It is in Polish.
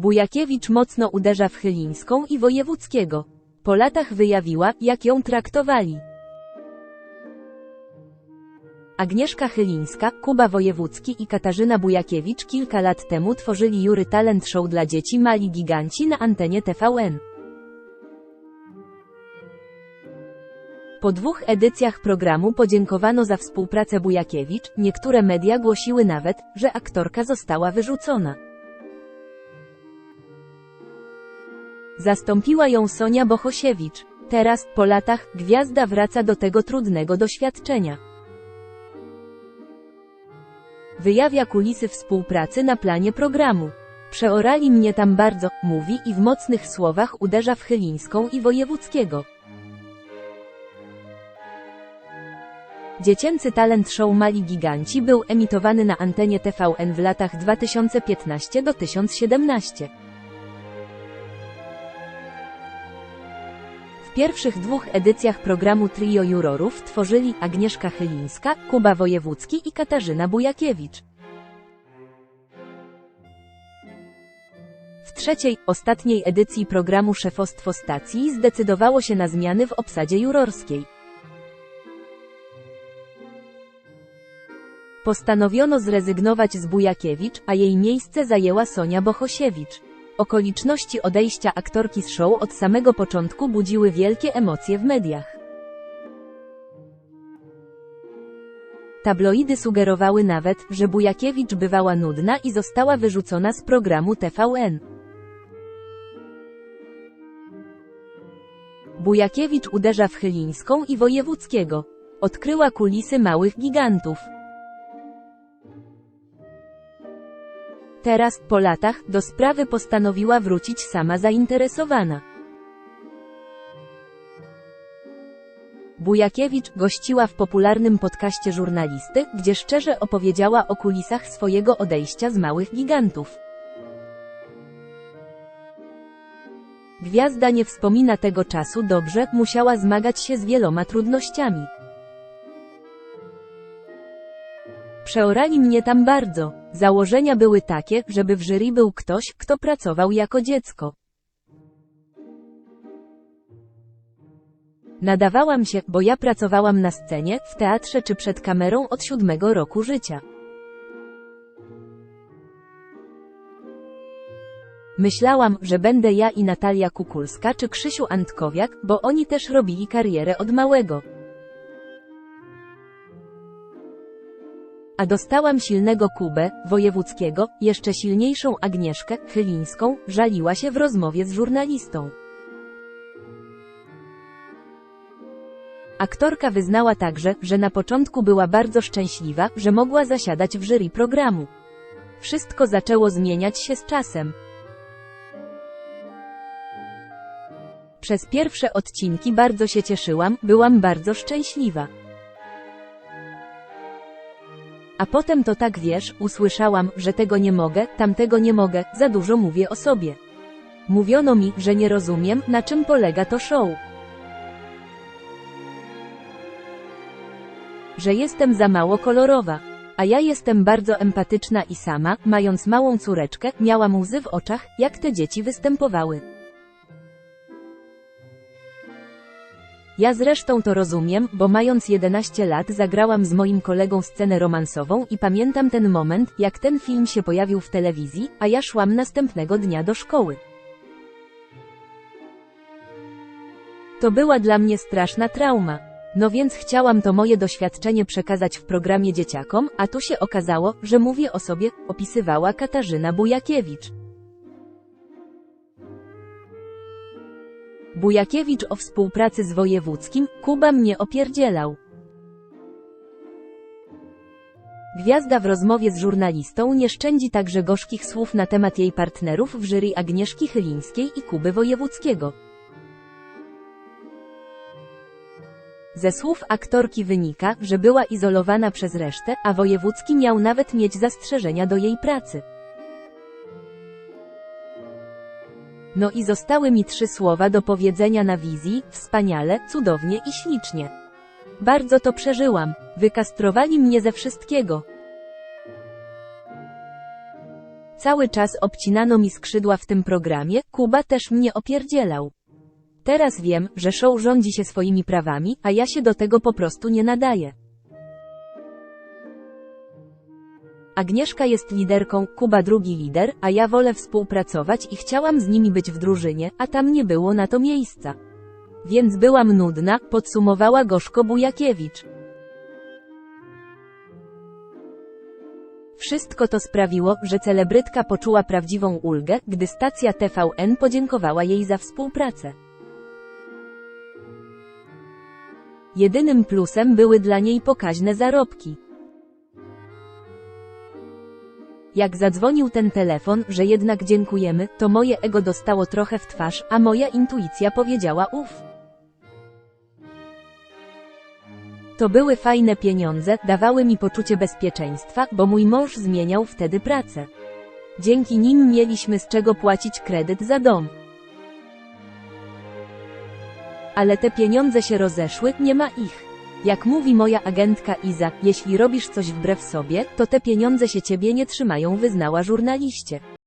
Bujakiewicz mocno uderza w Chylińską i Wojewódzkiego. Po latach wyjawiła, jak ją traktowali. Agnieszka Chylińska, Kuba Wojewódzki i Katarzyna Bujakiewicz kilka lat temu tworzyli Jury Talent Show dla dzieci Mali Giganci na antenie TVN. Po dwóch edycjach programu podziękowano za współpracę Bujakiewicz, niektóre media głosiły nawet, że aktorka została wyrzucona. Zastąpiła ją Sonia Bohosiewicz. Teraz, po latach, gwiazda wraca do tego trudnego doświadczenia. Wyjawia kulisy współpracy na planie programu. Przeorali mnie tam bardzo, mówi i w mocnych słowach uderza w Chylińską i Wojewódzkiego. Dziecięcy talent show Mali Giganci był emitowany na antenie TVN w latach 2015 do 2017. pierwszych dwóch edycjach programu Trio Jurorów tworzyli Agnieszka Chylińska, Kuba Wojewódzki i Katarzyna Bujakiewicz. W trzeciej, ostatniej edycji programu Szefostwo Stacji zdecydowało się na zmiany w obsadzie jurorskiej. Postanowiono zrezygnować z Bujakiewicz, a jej miejsce zajęła Sonia Bohosiewicz. Okoliczności odejścia aktorki z show od samego początku budziły wielkie emocje w mediach. Tabloidy sugerowały nawet, że Bujakiewicz bywała nudna i została wyrzucona z programu TVN. Bujakiewicz uderza w Chylińską i Wojewódzkiego. Odkryła kulisy małych gigantów. Teraz, po latach, do sprawy postanowiła wrócić sama zainteresowana. Bujakiewicz gościła w popularnym podcaście żurnalisty, gdzie szczerze opowiedziała o kulisach swojego odejścia z małych gigantów. Gwiazda nie wspomina tego czasu dobrze, musiała zmagać się z wieloma trudnościami. Przeorali mnie tam bardzo. Założenia były takie, żeby w jury był ktoś, kto pracował jako dziecko. Nadawałam się, bo ja pracowałam na scenie, w teatrze czy przed kamerą od siódmego roku życia. Myślałam, że będę ja i Natalia Kukulska czy Krzysiu Antkowiak, bo oni też robili karierę od małego. A dostałam silnego Kubę, Wojewódzkiego, jeszcze silniejszą Agnieszkę, Chylińską, żaliła się w rozmowie z żurnalistą. Aktorka wyznała także, że na początku była bardzo szczęśliwa, że mogła zasiadać w jury programu. Wszystko zaczęło zmieniać się z czasem. Przez pierwsze odcinki bardzo się cieszyłam, byłam bardzo szczęśliwa. A potem to tak wiesz, usłyszałam, że tego nie mogę, tamtego nie mogę, za dużo mówię o sobie. Mówiono mi, że nie rozumiem, na czym polega to show. Że jestem za mało kolorowa. A ja jestem bardzo empatyczna i sama, mając małą córeczkę, miałam łzy w oczach, jak te dzieci występowały. Ja zresztą to rozumiem, bo mając 11 lat zagrałam z moim kolegą scenę romansową i pamiętam ten moment, jak ten film się pojawił w telewizji, a ja szłam następnego dnia do szkoły. To była dla mnie straszna trauma. No więc chciałam to moje doświadczenie przekazać w programie dzieciakom, a tu się okazało, że mówię o sobie, opisywała Katarzyna Bujakiewicz. Bujakiewicz o współpracy z wojewódzkim, Kuba mnie opierdzielał. Gwiazda w rozmowie z żurnalistą nie szczędzi także gorzkich słów na temat jej partnerów w jury Agnieszki Chylińskiej i Kuby Wojewódzkiego. Ze słów aktorki wynika, że była izolowana przez resztę, a Wojewódzki miał nawet mieć zastrzeżenia do jej pracy. No i zostały mi trzy słowa do powiedzenia na wizji, wspaniale, cudownie i ślicznie. Bardzo to przeżyłam. Wykastrowali mnie ze wszystkiego. Cały czas obcinano mi skrzydła w tym programie, Kuba też mnie opierdzielał. Teraz wiem, że show rządzi się swoimi prawami, a ja się do tego po prostu nie nadaję. Agnieszka jest liderką, Kuba drugi lider, a ja wolę współpracować i chciałam z nimi być w drużynie, a tam nie było na to miejsca. Więc byłam nudna, podsumowała Gorzko Bujakiewicz. Wszystko to sprawiło, że celebrytka poczuła prawdziwą ulgę, gdy stacja TVN podziękowała jej za współpracę. Jedynym plusem były dla niej pokaźne zarobki. Jak zadzwonił ten telefon, że jednak dziękujemy, to moje ego dostało trochę w twarz, a moja intuicja powiedziała uff. To były fajne pieniądze, dawały mi poczucie bezpieczeństwa, bo mój mąż zmieniał wtedy pracę. Dzięki nim mieliśmy z czego płacić kredyt za dom. Ale te pieniądze się rozeszły, nie ma ich. Jak mówi moja agentka Iza, jeśli robisz coś wbrew sobie, to te pieniądze się ciebie nie trzymają, wyznała żurnaliście.